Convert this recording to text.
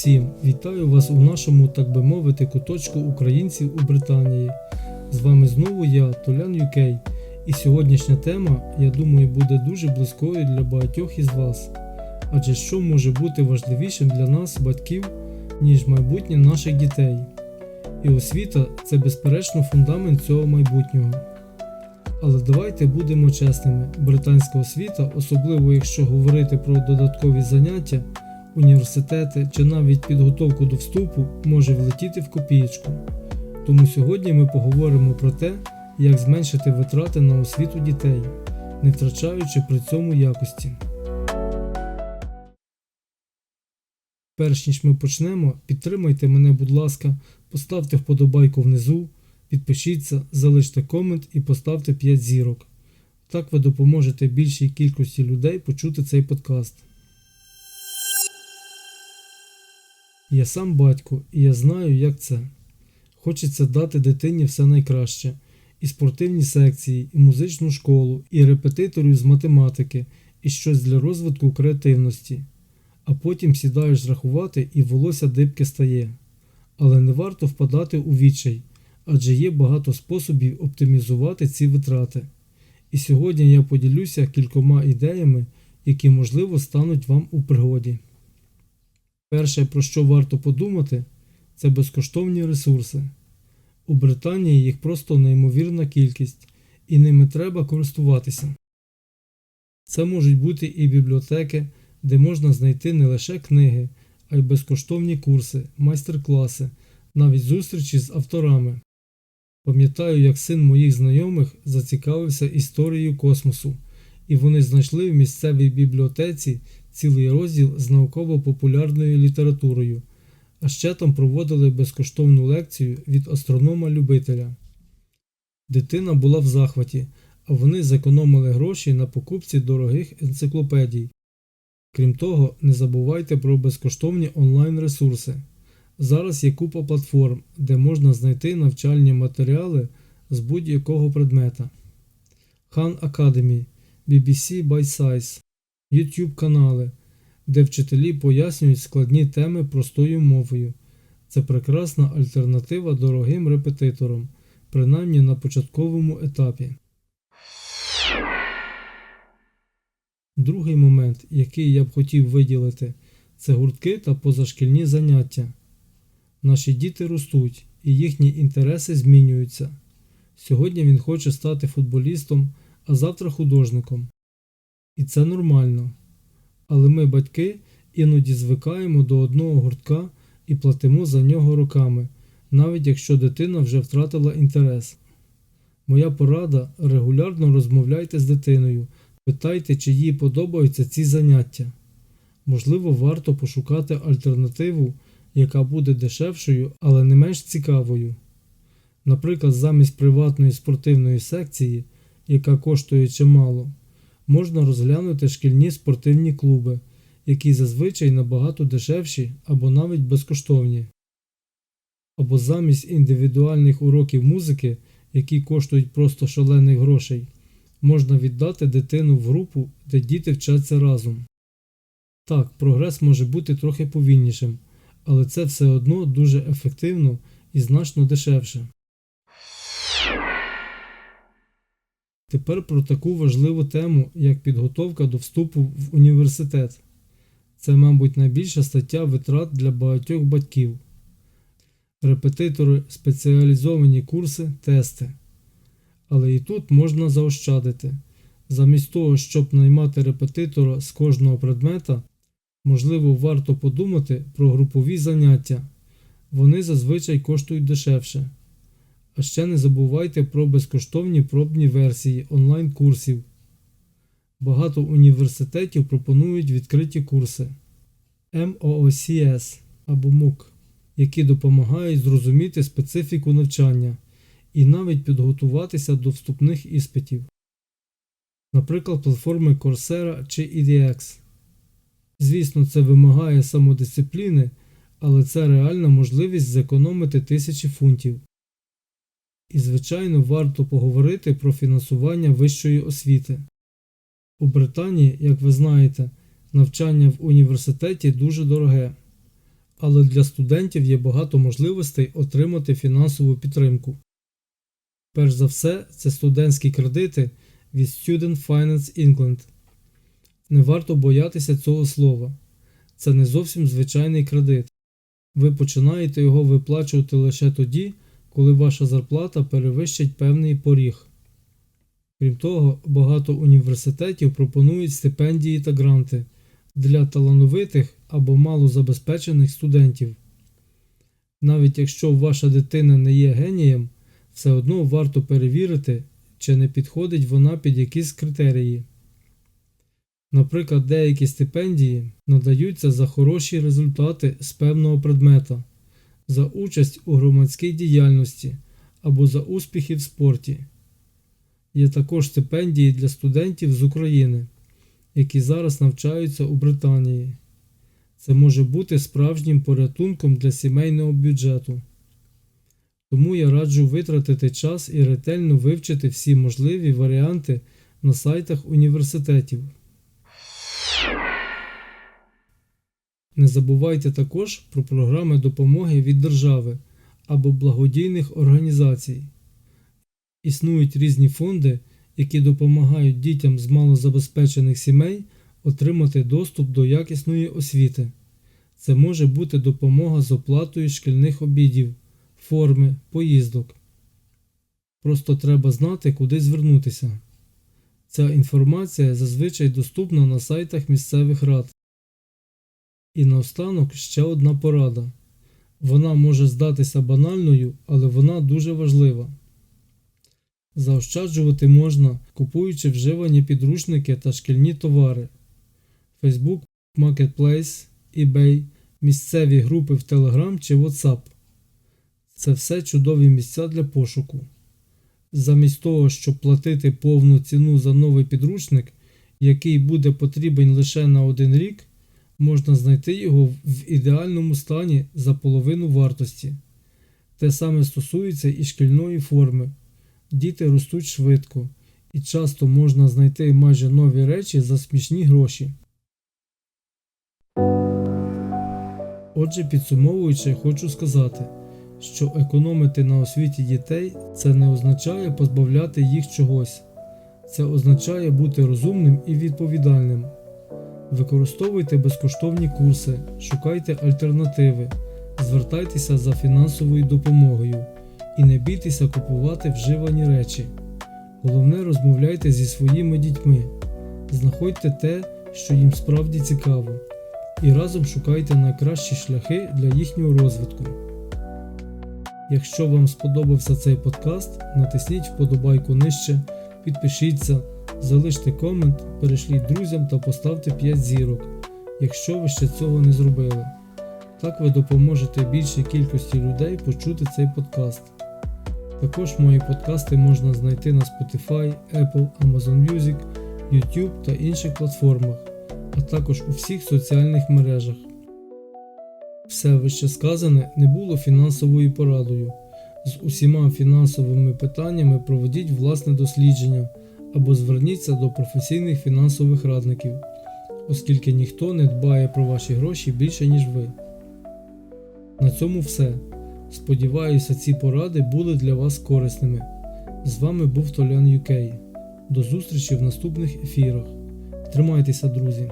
всім! Вітаю вас у нашому, так би мовити, куточку українців у Британії. З вами знову я, Толян UK, і сьогоднішня тема, я думаю, буде дуже близькою для багатьох із вас. Адже що може бути важливішим для нас, батьків, ніж майбутнє наших дітей? І освіта це безперечно фундамент цього майбутнього. Але давайте будемо чесними, британська освіта, особливо якщо говорити про додаткові заняття, університети чи навіть підготовку до вступу, може влетіти в копієчку. Тому сьогодні ми поговоримо про те, як зменшити витрати на освіту дітей, не втрачаючи при цьому якості. Перш ніж ми почнемо, підтримайте мене, будь ласка, поставте вподобайку внизу, підпишіться, залиште комент і поставте 5 зірок. Так ви допоможете більшій кількості людей почути цей подкаст. Я сам батько, і я знаю, як це. Хочеться дати дитині все найкраще: і спортивні секції, і музичну школу, і репетиторів з математики, і щось для розвитку креативності. А потім сідаєш рахувати і волосся дибки стає. Але не варто впадати у відчай, адже є багато способів оптимізувати ці витрати. І сьогодні я поділюся кількома ідеями, які можливо стануть вам у пригоді. Перше, про що варто подумати, це безкоштовні ресурси. У Британії їх просто неймовірна кількість, і ними треба користуватися. Це можуть бути і бібліотеки, де можна знайти не лише книги, а й безкоштовні курси, майстер-класи, навіть зустрічі з авторами. Пам'ятаю, як син моїх знайомих зацікавився історією космосу, і вони знайшли в місцевій бібліотеці цілий розділ з науково-популярною літературою, а ще там проводили безкоштовну лекцію від астронома-любителя. Дитина була в захваті, а вони зекономили гроші на покупці дорогих енциклопедій. Крім того, не забувайте про безкоштовні онлайн-ресурси. Зараз є купа платформ, де можна знайти навчальні матеріали з будь-якого предмета. Khan Academy, BBC by Size, YouTube канали, де вчителі пояснюють складні теми простою мовою. Це прекрасна альтернатива дорогим репетиторам, принаймні на початковому етапі. Другий момент, який я б хотів виділити, це гуртки та позашкільні заняття. Наші діти ростуть і їхні інтереси змінюються. Сьогодні він хоче стати футболістом, а завтра художником. І це нормально. Але ми, батьки, іноді звикаємо до одного гуртка і платимо за нього роками, навіть якщо дитина вже втратила інтерес. Моя порада регулярно розмовляйте з дитиною, питайте, чи їй подобаються ці заняття. Можливо, варто пошукати альтернативу, яка буде дешевшою, але не менш цікавою. Наприклад, замість приватної спортивної секції, яка коштує чимало, можна розглянути шкільні спортивні клуби, які зазвичай набагато дешевші або навіть безкоштовні. Або замість індивідуальних уроків музики, які коштують просто шалених грошей, можна віддати дитину в групу, де діти вчаться разом. Так, прогрес може бути трохи повільнішим, але це все одно дуже ефективно і значно дешевше. Тепер про таку важливу тему, як підготовка до вступу в університет. Це, мабуть, найбільша стаття витрат для багатьох батьків. Репетитори, спеціалізовані курси, тести. Але і тут можна заощадити. Замість того, щоб наймати репетитора з кожного предмета, можливо, варто подумати про групові заняття. Вони зазвичай коштують дешевше. А ще не забувайте про безкоштовні пробні версії онлайн-курсів. Багато університетів пропонують відкриті курси MOOCS або MOOC, які допомагають зрозуміти специфіку навчання і навіть підготуватися до вступних іспитів. Наприклад, платформи Coursera чи EDX. Звісно, це вимагає самодисципліни, але це реальна можливість зекономити тисячі фунтів. І, звичайно, варто поговорити про фінансування вищої освіти. У Британії, як ви знаєте, навчання в університеті дуже дороге, але для студентів є багато можливостей отримати фінансову підтримку. Перш за все, це студентські кредити від Student Finance England. Не варто боятися цього слова. Це не зовсім звичайний кредит. Ви починаєте його виплачувати лише тоді, коли ваша зарплата перевищить певний поріг. Крім того, багато університетів пропонують стипендії та гранти для талановитих або малозабезпечених студентів. Навіть якщо ваша дитина не є генієм, все одно варто перевірити, чи не підходить вона під якісь критерії. Наприклад, деякі стипендії надаються за хороші результати з певного предмета, за участь у громадській діяльності або за успіхи в спорті. Є також стипендії для студентів з України, які зараз навчаються у Британії. Це може бути справжнім порятунком для сімейного бюджету. Тому я раджу витратити час і ретельно вивчити всі можливі варіанти на сайтах університетів. Не забувайте також про програми допомоги від держави або благодійних організацій. Існують різні фонди, які допомагають дітям з малозабезпечених сімей отримати доступ до якісної освіти. Це може бути допомога з оплатою шкільних обідів, форми, поїздок. Просто треба знати, куди звернутися. Ця інформація зазвичай доступна на сайтах місцевих рад. І наостанок ще одна порада. Вона може здатися банальною, але вона дуже важлива. Заощаджувати можна, купуючи вживані підручники та шкільні товари. Facebook Marketplace, eBay, місцеві групи в Telegram чи WhatsApp. Це все чудові місця для пошуку. Замість того, щоб платити повну ціну за новий підручник, який буде потрібен лише на один рік, можна знайти його в ідеальному стані за половину вартості. Те саме стосується і шкільної форми. Діти ростуть швидко, і часто можна знайти майже нові речі за смішні гроші. Отже, підсумовуючи, хочу сказати, що економити на освіті дітей це не означає позбавляти їх чогось. Це означає бути розумним і відповідальним. Використовуйте безкоштовні курси, шукайте альтернативи, звертайтеся за фінансовою допомогою і не бійтеся купувати вживані речі. Головне розмовляйте зі своїми дітьми, знаходьте те, що їм справді цікаво, і разом шукайте найкращі шляхи для їхнього розвитку. Якщо вам сподобався цей подкаст, натисніть вподобайку нижче, підпишіться, залиште комент, перешліть друзям та поставте 5 зірок, якщо ви ще цього не зробили. Так ви допоможете більшій кількості людей почути цей подкаст. Також мої подкасти можна знайти на Spotify, Apple, Amazon Music, YouTube та інших платформах, а також у всіх соціальних мережах. Все вище сказане не було фінансовою порадою. З усіма фінансовими питаннями проведіть власне дослідження або зверніться до професійних фінансових радників, оскільки ніхто не дбає про ваші гроші більше, ніж ви. На цьому все. Сподіваюся, ці поради були для вас корисними. З вами був Толян UK. До зустрічі в наступних ефірах. Тримайтеся, друзі!